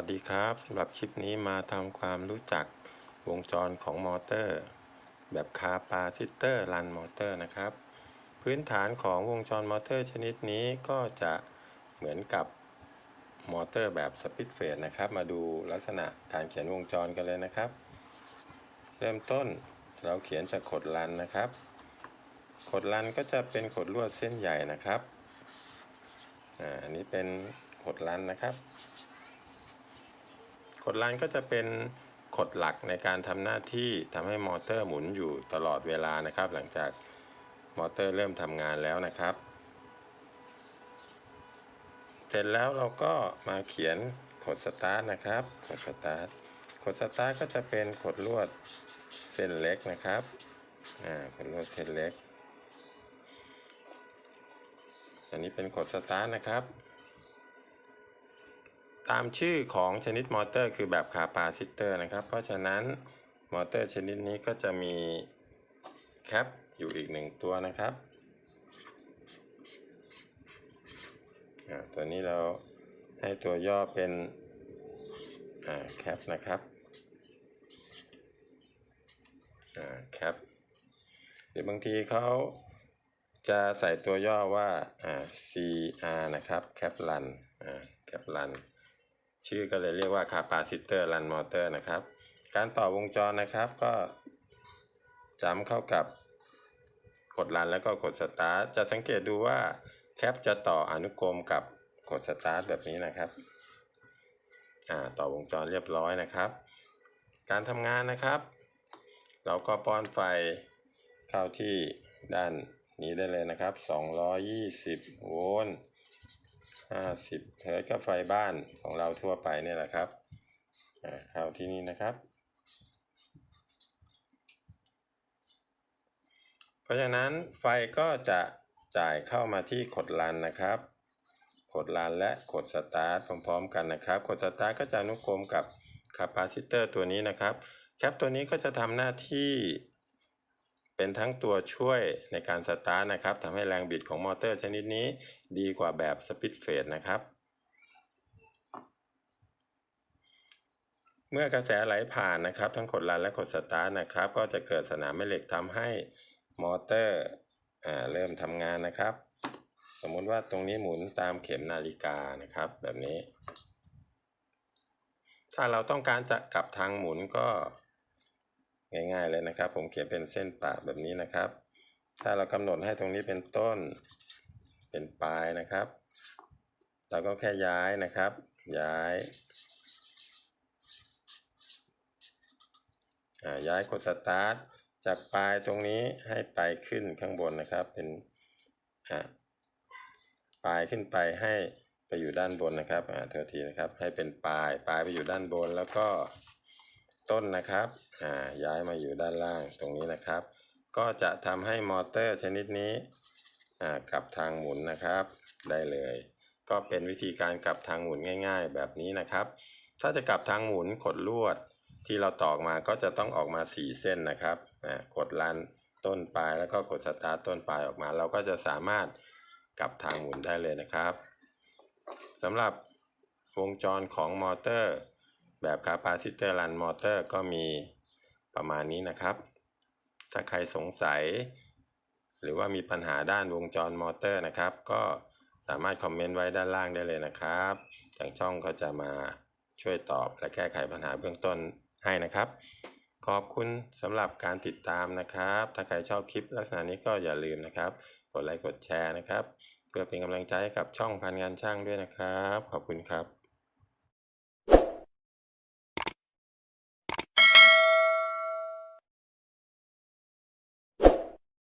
วัสดีครับสำหรับคลิปนี้มาทำความรู้จักวงจรของมอเตอร์ แบบคาปาซิเตอร์รันมอเตอร์นะครับ พื้นฐานของวงจรมอเตอร์ชนิดนี้ก็จะเหมือนกับมอเตอร์แบบสปิตเฟสนะครับ มาดูลักษณะการเขียนวงจรกันเลยนะครับ เริ่มต้นเราเขียนจากขดรันนะครับขดรันก็จะเป็นขดลวดเส้นใหญ่นะครับอ,อันนี้เป็นขดรันนะครับ ขดรันก็จะเป็นขดหลักในการทำหน้าที่ทำให้มอเตอร์หมุนอยู่ตลอดเวลานะครับ หลังจากมอเตอร์เริ่มทำงานแล้วนะครับ เสร็จแล้วเราก็มาเขียนขดสตาร์ทนะครับขดสตาร์ทขดสตาร์ทก็จะเป็นขดลวดเส้นเล็กนะครับอ่าขดลวดเส้นเล็ก อันนี้เป็นขดสตาร์ทนะครับ ตามชื่อของชนิดมอเตอร์ คือแบบคาปาซิเตอร์นะครับ เพราะฉะนั้นมอเตอร์ชนิดนี้ก็จะมีแคปอยู่อีกหนึ่งตัวนะครับอ่าตัวนี้เราให้ตัวย่อเป็นอ่าแคปนะครับอ่าแคปหรือบางทีเขาจะใส่ตัวย่อว่าอ่า CR นะครับแคปรันอ่าแคปรัน ชื่อก็เลยเรียกว่าคาปาซิเตอร์รันมอเตอร์นะครับ การต่อวงจรนะครับก็จำเข้ากับกดรันแล้วก็กดสตาร์ทจะสังเกตดูว่าแคปจะต่ออนุกรมกับกดสตาร์ทแบบนี้นะครับอ่าต่อวงจรเรียบร้อยนะครับ การทำงานนะครับ เราก็ป้อนไฟเข้าที่ด้านนี้ได้เลยนะครับ 220 โวลต์ ห้าสิบเฮิร์ตซ์ก็ไฟบ้านของเราทั่วไปเนี่ยแหละครับเข้าที่นี่นะครับ เพราะฉะนั้นไฟก็จะจ่ายเข้ามาที่ขดลันนะครับ ขดลันและขดสตาร์ทพร้อมๆกันนะครับ ขดสตาร์ทก็จะอนุกรมกับคาปาซิเตอร์ตัวนี้นะครับ แคปตัวนี้ก็จะทำหน้าที่ เป็นทั้งตัวช่วยในการสตาร์ทนะครับทำให้แรงบิดของมอเตอร์ชนิดนี้ดีกว่าแบบสปิตเฟสนะครับ เมื่อกระแสไหลผ่านนะครับ ทั้งขดลันและขดสตาร์ทนะครับ ก็จะเกิดสนามแม่เหล็กทำให้มอเตอร์อ่าเริ่มทำงานนะครับ สมมติว่าตรงนี้หมุนตามเข็มนาฬิกานะครับ แบบนี้ ถ้าเราต้องการจะกลับทางหมุนก็ ง่ายๆเลยนะครับ ผมเขียนเป็นเส้นปากแบบนี้นะครับ ถ้าเรากำหนดให้ตรงนี้เป็นต้น เป็นปลายนะครับ เราก็แค่ย้ายนะครับ ย้ายย้ายกดสตาร์ทจากปลายตรงนี้ให้ไปขึ้นข้างบนนะครับ เป็นปลายขึ้นไปให้ไปอยู่ด้านบนนะครับอ่าเทอทีนะครับ ให้เป็นปลายปลายไปอยู่ด้านบนแล้วก็ ต้นนะครับอ่าย้ายมาอยู่ด้านล่างตรงนี้นะครับ ก็จะทำให้มอเตอร์ชนิดนี้อ่ากลับทางหมุนนะครับ ได้เลย ก็เป็นวิธีการกลับทางหมุนง่าย ๆ แบบนี้นะครับ ถ้าจะกลับทางหมุนขดลวดที่เราตอกมาก็จะต้องออกมา 4 เส้นนะครับอ่ากดลันต้นปลายแล้วก็กดสตาร์ทต้นปลายออกมา เราก็จะสามารถกลับทางหมุนได้เลยนะครับสำหรับวงจรของมอเตอร์ แบบคาปาซิเตอร์รันมอเตอร์ก็มีประมาณนี้นะครับ ถ้าใครสงสัย หรือว่ามีปัญหาด้านวงจรมอเตอร์นะครับ ก็สามารถคอมเมนต์ไว้ด้านล่างได้เลยนะครับทางช่องก็จะมาช่วยตอบและแก้ไขปัญหาเบื้องต้นให้นะครับ ขอบคุณสำหรับการติดตามนะครับ ถ้าใครชอบคลิปลักษณะนี้ก็อย่าลืมนะครับ กดไลค์กดแชร์นะครับ เพื่อเป็นกำลังใจให้กับช่องพันงานช่างด้วยนะครับ ขอบคุณครับ